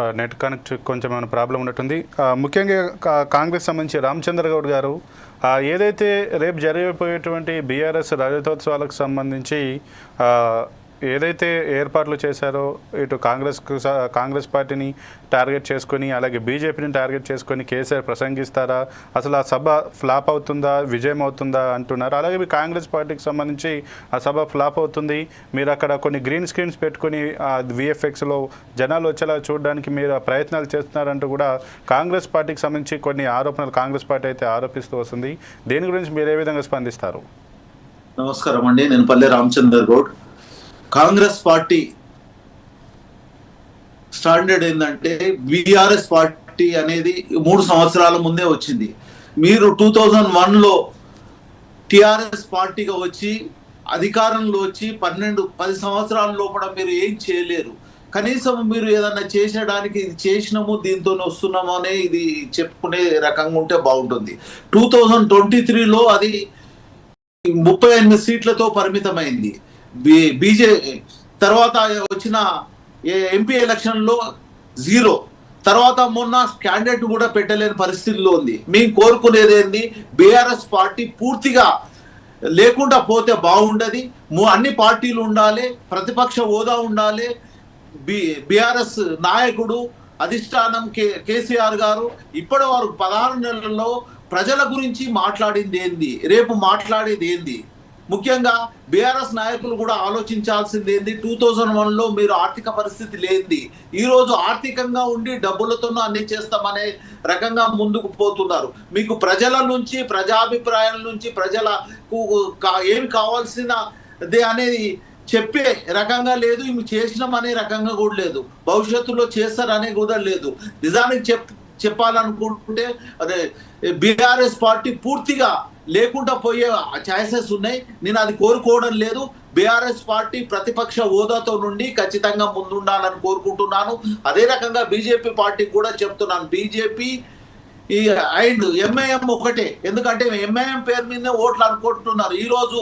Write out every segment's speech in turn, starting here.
Net connect కొంచెం ఏమైనా problem ఉన్నట్టుంది. ముఖ్యంగా కా- కాంగ్రెస్ సంబంధించి రామచంద్ర గౌడ్ గారు ఏదైతే రేపు జరిగిపోయేటువంటి బీఆర్ఎస్ రజతోత్సవాలకు సంబంధించి ఏదైతే ఏర్పాట్లు చేశారో ఇటు కాంగ్రెస్ కాంగ్రెస్ పార్టీని టార్గెట్ చేసుకొని అలాగే బీజేపీని టార్గెట్ చేసుకొని కేసీఆర్ ప్రసంగిస్తారా? అసలు ఆ సభ ఫ్లాప్ అవుతుందా? విజయం అవుతుందా? అంటున్నారు. అలాగే మీ కాంగ్రెస్ పార్టీకి సంబంధించి ఆ సభ ఫ్లాప్ అవుతుంది. మీరు అక్కడ కొన్ని గ్రీన్ స్క్రీన్స్ పెట్టుకొని ఆ విఎఫ్ఎక్స్లో జనాలు వచ్చేలా చూడడానికి మీరు ఆ ప్రయత్నాలు చేస్తున్నారంటూ కూడా కాంగ్రెస్ పార్టీకి సంబంధించి కొన్ని ఆరోపణలు కాంగ్రెస్ పార్టీ అయితే ఆరోపిస్తూ వస్తుంది. దేని గురించి మీరు ఏ విధంగా స్పందిస్తారు? నమస్కారం అండి. నేను పల్లె రామచందర్ గౌడ్. కాంగ్రెస్ పార్టీ స్టాండర్డ్ ఏంటంటే బీఆర్ఎస్ పార్టీ అనేది మూడు సంవత్సరాల ముందే వచ్చింది. మీరు టూ థౌజండ్ వన్లో టిఆర్ఎస్ పార్టీగా వచ్చి అధికారంలో వచ్చి పన్నెండు పది సంవత్సరాల లోపల మీరు ఏం చేయలేరు. కనీసం మీరు ఏదన్నా చేసేయడానికి ఇది చేసినాము దీంతో వస్తున్నాము అనే ఇది చెప్పుకునే రకంగా ఉంటే బాగుంటుంది. టూ థౌజండ్ ట్వంటీ త్రీలో అది ముప్పై ఎనిమిది సీట్లతో పరిమితమైంది. బీజే తర్వాత వచ్చిన ఏ- ఎంపీ ఎలక్షన్లో జీరో. తర్వాత మొన్న క్యాండిడేట్ కూడా పెట్టలేని పరిస్థితిలో ఉంది. మేము కోరుకునేది ఏంది? బీఆర్ఎస్ పార్టీ పూర్తిగా లేకుండా పోతే బాగుండదు. అన్ని పార్టీలు ఉండాలి ప్రతిపక్ష హోదా ఉండాలి. బి బీఆర్ఎస్ నాయకుడు అధిష్టానం కే కేసీఆర్ గారు ఇప్పటి వరకు పదహారు నెలల్లో ప్రజల గురించి మాట్లాడింది ఏంది? రేపు మాట్లాడేది ఏంది? ముఖ్యంగా బీఆర్ఎస్ నాయకులు కూడా ఆలోచించాల్సింది ఏంది? టూ థౌజండ్ వన్లో మీరు ఆర్థిక పరిస్థితి లేనిది ఈరోజు ఆర్థికంగా ఉండి డబ్బులతోనూ అన్ని చేస్తామనే రకంగా ముందుకు పోతున్నారు. మీకు ప్రజల నుంచి ప్రజాభిప్రాయాల నుంచి ప్రజలకు ఏమి కావాల్సినది అనేది చెప్పే రకంగా లేదు ఇవి చేసినాం అనే రకంగా కూడా లేదు. భవిష్యత్తులో చేస్తారనే కూడా లేదు. నిజానికి చెప్ చెప్పాలనుకుంటే అదే బీఆర్ఎస్ పార్టీ పూర్తిగా లేకుండా పోయే ఛాయిసెస్ ఉన్నాయి. నేను అది కోరుకోవడం లేదు. బీఆర్ఎస్ పార్టీ ప్రతిపక్ష హోదాతో నుండి ఖచ్చితంగా ముందుండాలని కోరుకుంటున్నాను. అదే రకంగా బీజేపీ పార్టీ కూడా చెప్తున్నాను. బీజేపీ ఈ అండ్ ఎంఐఎం ఒకటే. ఎందుకంటే ఎంఐఎం పేరు మీదనే ఓట్లు అనుకుంటున్నారు. ఈరోజు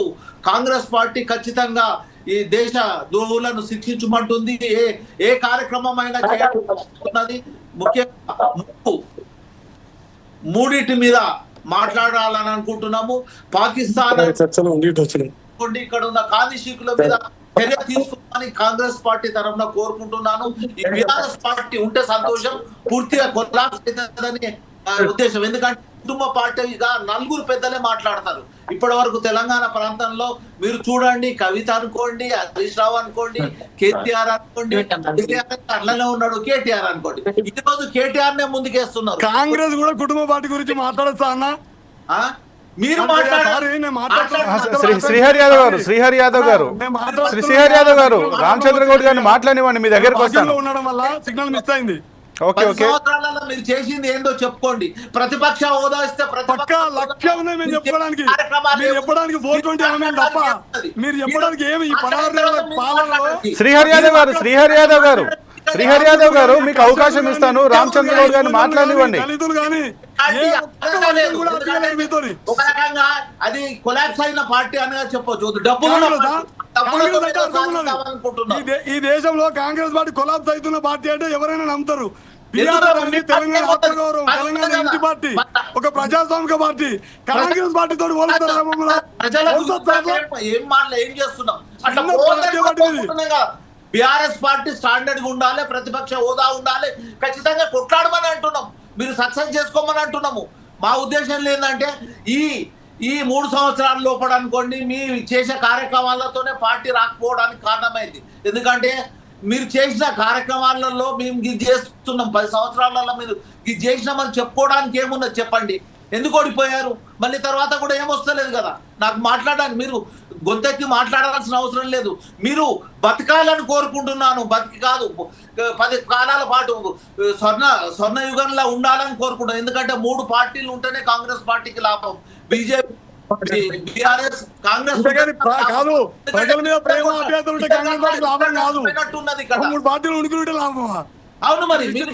కాంగ్రెస్ పార్టీ ఖచ్చితంగా ఈ దేశ ద్రోహులను శిక్షించమంటుంది. ఏ ఏ కార్యక్రమం అయినా చేయాలనుకుంటున్నది? ముఖ్యంగా మూడింటి మీద మాట్లాడాలని అనుకుంటున్నాము. పాకిస్తాన్ ఇక్కడ ఉన్న కాదిశీకుల మీద చర్య తీసుకోవాలని కాంగ్రెస్ పార్టీ తరఫున కోరుకుంటున్నాను. ఈ బీఆర్ఎస్ పార్టీ ఉంటే సంతోషం పూర్తిగా కొట్లాస్ అవుతుందని ఉద్దేశం. ఎందుకంటే కుటుంబ పార్టీగా నలుగురు పెద్దలే మాట్లాడతారు. ఇప్పటి వరకు తెలంగాణ ప్రాంతంలో మీరు చూడండి కవిత అనుకోండి హరీష్ రావు అనుకోండి కేటీఆర్ అనుకోండి అట్లనే ఉన్నాడు కేటీఆర్ అనుకోండి. ఈ రోజు కేటీఆర్ నే ముందుకేస్తున్నారు. కాంగ్రెస్ కూడా కుటుంబ పార్టీ గురించి మాట్లాడచ్చా అన్న? ఆ? మీరు శ్రీహరి యాదవ్ గారు శ్రీహరి యాదవ్ గారు. నేను మాట్లాడుతున్నా. శ్రీ శ్రీహరి యాదవ్ గారు రామచంద్ర గౌడ్ గారిని మాట్లాడివ్వండి మీ దగ్గరకు వస్తాను. ఉండడం వల్ల సిగ్నల్ మిస్ అయింది. సంవత్సరాలలో మీరు చేసింది ఏందో చెప్పుకోండి. ప్రతిపక్ష హోదా ఇస్తే ప్రతిపక్ష లక్ష్యం మేము మీరు చెప్పడానికి. ఫోర్ ట్వంటీ తప్ప మీరు చెప్పడానికి ఏమి? శ్రీహరి యాదవ్ గారు శ్రీహరి యాదవ్ గారు శ్రీహరి యాదవ్ గారు మీకు అవకాశం ఇస్తాను. రామచంద్ర గౌడ్ గారిని మాట్లాడనివ్వండి. ఒక రకంగా అది కొలాప్స్ అయిన పార్టీ అనగా చెప్పొచ్చు. డబ్బులు ఈ దేశంలో కాంగ్రెస్ పార్టీ కొలాప్స్ అవుతున్న పార్టీ అంటే ఎవరైనా నమ్ముతారు? తెలంగాణ ఆత్మగౌరవం తెలంగాణ. ఇంటి పార్టీ. ఒక ప్రజాస్వామిక పార్టీ కాంగ్రెస్ పార్టీ తోటి పోలుస్తారా మమ్మల్ని? ప్రజల పోలుస్తారా గురించి అట్లా? ఏం మాటలు ఏం చేస్తున్నాం అట్లా చిన్న పార్టీ పార్టీ ఇది. బీఆర్ఎస్ పార్టీ స్టాండర్డ్గా ఉండాలి ప్రతిపక్ష హోదా ఉండాలి ఖచ్చితంగా కొట్లాడమని అంటున్నాం మీరు సక్సెస్ చేసుకోమని అంటున్నాము మా ఉద్దేశం ఏంటంటే ఈ ఈ మూడు సంవత్సరాల లోపల అనుకోండి మీ చేసే కార్యక్రమాలతోనే పార్టీ రాకపోవడానికి కారణమైంది. ఎందుకంటే మీరు చేసిన కార్యక్రమాలలో మేము ఇది చేస్తున్నాం. పది సంవత్సరాలలో మీరు ఇది చేసినామని చెప్పుకోవడానికి ఏమున్నది చెప్పండి. ఎందుకు ఓడిపోయారు? మళ్ళీ తర్వాత కూడా ఏమొస్తలేదు కదా. నాకు మాట్లాడడానికి మీరు గొంతెత్తి మాట్లాడాల్సిన అవసరం లేదు. మీరు బతకాలని కోరుకుంటున్నాను. బతికి కాదు. పది కాలాల పాటు స్వర్ణ స్వర్ణ యుగంలో ఉండాలని కోరుకుంటున్నాను. ఎందుకంటే మూడు పార్టీలు ఉంటేనే కాంగ్రెస్ పార్టీకి లాభం. బీజేపీ బీఆర్ఎస్ కాంగ్రెస్ కాదు. ప్రజల మీద ప్రేమ అభ్యర్థులు ఉంటే కాంగ్రెస్ పార్టీ లాభం కాదు. మూడు పార్టీలు ఉనికి లాభమా? అవును మీరు